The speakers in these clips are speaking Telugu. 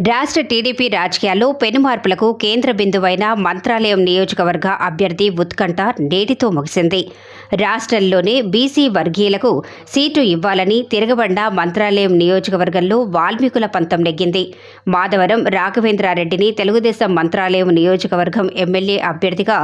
రాష్ట్ర టీడీపీ రాజకీయాల్లో పెనుమార్పులకు కేంద్ర బిందువైన మంత్రాలయం నియోజకవర్గ అభ్యర్థి ఉత్కంఠ నేటితో ముగిసింది. రాష్ట్రంలోనే బీసీ వర్గీయులకు సీటు ఇవ్వాలని తిరగబండ మంత్రాలయం నియోజకవర్గంలో వాల్మీకుల పంతం నెగ్గింది. మాధవరం రాఘవేంద్రారెడ్డిని తెలుగుదేశం మంత్రాలయం నియోజకవర్గం ఎమ్మెల్యే అభ్యర్థిగా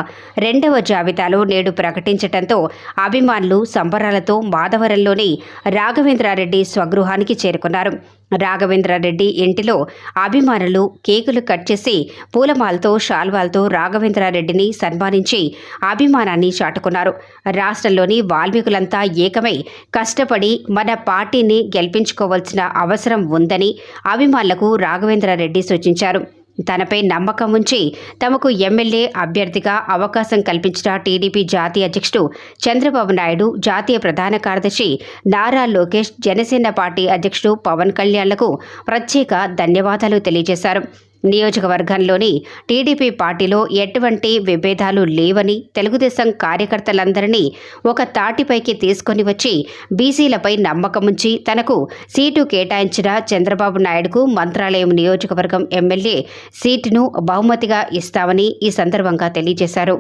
రెండవ జాబితాలో నేడు ప్రకటించడంతో అభిమానులు సంబరాలతో మాధవరంలోని రాఘవేంద్రారెడ్డి స్వగృహానికి చేరుకున్నారు. రాఘవేంద్రారెడ్డి ఇంటిలో అభిమానులు కేకులు కట్ చేసి పూలమాలతో శాల్వాలతో రాఘవేంద్రారెడ్డిని సన్మానించి అభిమానాన్ని చాటుకున్నారు. రాష్ట్రంలోని వాల్మీకులంతా ఏకమై కష్టపడి మన పార్టీని గెలిపించుకోవాల్సిన అవసరం ఉందని అభిమానులకు రాఘవేంద్రారెడ్డి సూచించారు. తనపై నమ్మకం ఉంచి తమకు ఎమ్మెల్యే అభ్యర్థిగా అవకాశం కల్పించిన టీడీపీ జాతీయ అధ్యక్షుడు చంద్రబాబు నాయుడు జాతీయ ప్రధాన కార్యదర్శి నారా లోకేష్ జనసేన పార్టీ అధ్యక్షుడు పవన్ కళ్యాణ్లకు ప్రత్యేక ధన్యవాదాలు తెలియజేశారు. నియోజకవర్గంలోని టీడీపీ పార్టీలో ఎటువంటి విభేదాలు లేవని తెలుగుదేశం కార్యకర్తలందరినీ ఒక తాటిపైకి తీసుకొని వచ్చి బీసీలపై నమ్మకముంచి తనకు సీటు కేటాయించిన చంద్రబాబు నాయుడుకు మంత్రాలయం నియోజకవర్గం ఎమ్మెల్యే సీటును బహుమతిగా ఇస్తామని ఈ సందర్భంగా తెలియజేశారు.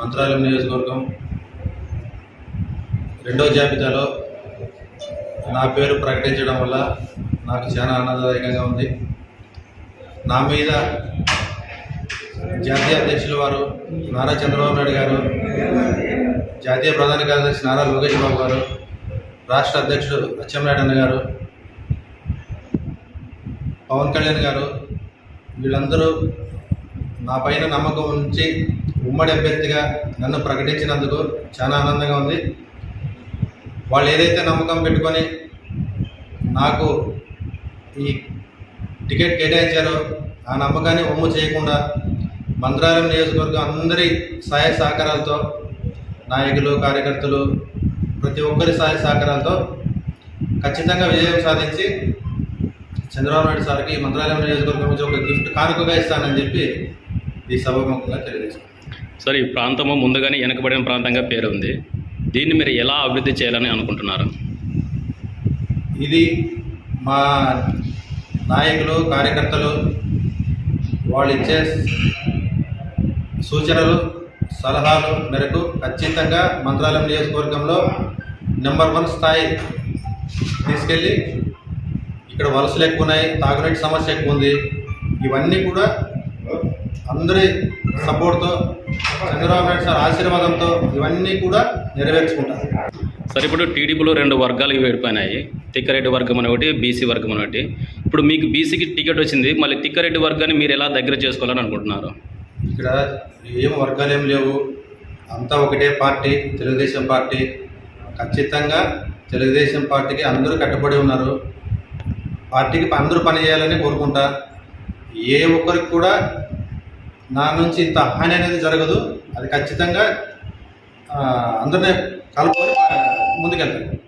మంత్రాలయం నియోజకవర్గం రెండో జాబితాలో నా పేరు ప్రకటించడం వల్ల నాకు చాలా ఆనందదాయకంగా ఉంది. నా మీద జాతీయ అధ్యక్షుల వారు నారా చంద్రబాబు నాయుడు గారు జాతీయ ప్రధాన కార్యదర్శి నారా లోకేష్ బాబు గారు రాష్ట్ర అధ్యక్షుడు అచ్చెంనాయుడు అన్న గారు పవన్ కళ్యాణ్ గారు వీళ్ళందరూ నా పైన నమ్మకం ఉంచి ఉమ్మడి అభ్యర్థిగా నన్ను ప్రకటించినందుకు చాలా ఆనందంగా ఉంది. వాళ్ళు ఏదైతే నమ్మకం పెట్టుకొని నాకు ఈ టికెట్ కేటాయించారో. ఆ నమ్మకాన్ని ఒమ్ము చేయకుండా మంత్రాలయం నియోజకవర్గం అందరి సహాయ సహకారాలతో నాయకులు కార్యకర్తలు ప్రతి ఒక్కరి సహాయ సహకారాలతో ఖచ్చితంగా విజయం సాధించి చంద్రబాబు నాయుడు సార్కి మంత్రాలయం నియోజకవర్గం నుంచి ఒక గిఫ్ట్ కానుకగా ఇస్తానని చెప్పి ఈ సభాముఖంగా తెలియజేస్తాను సార్ ఈ ప్రాంతము ముందుగానే వెనకబడిన ప్రాంతంగా పేరు ఉంది దీన్ని మీరు ఎలా అభివృద్ధి చేయాలని అనుకుంటున్నారు? ఇది మా నాయకులు కార్యకర్తలు వాళ్ళు ఇచ్చే సూచనలు సలహాలు మేరకు ఖచ్చితంగా మంత్రాలయం నియోజకవర్గంలో నెంబర్ వన్ స్థాయి తీసుకెళ్ళి ఇక్కడ వలసలు ఎక్కువ ఉన్నాయి తాగునీటి సమస్య ఎక్కువ ఉంది. ఇవన్నీ కూడా అందరి సపోర్ట్తో చంద్రబాబు నాయుడు సార్ ఆశీర్వాదంతో ఇవన్నీ కూడా నెరవేర్చుకుంటారు. సరే ఇప్పుడు టీడీపీలో రెండు వర్గాలు ఏర్పడినాయి. తిక్కరెడ్డి వర్గం అని ఒకటి బీసీ వర్గం అని ఒకటి. ఇప్పుడు మీకు బీసీకి టికెట్ వచ్చింది మళ్ళీ తిక్కరెడ్డి వర్గాన్ని మీరు ఎలా దగ్గర చేసుకోవాలని అనుకుంటున్నారు? ఇక్కడ ఏం వర్గాలు ఏం లేవు. అంతా ఒకటే పార్టీ తెలుగుదేశం పార్టీ. ఖచ్చితంగా తెలుగుదేశం పార్టీకి అందరూ కట్టుబడి ఉన్నారు. పార్టీకి అందరూ పని చేయాలని కోరుకుంటా. ఏ ఒక్కరికి కూడా నా నుంచి ఇంత హాని అనేది జరగదు. అది ఖచ్చితంగా అందరినీ కలుపుకొని ముందుకెళ్తాను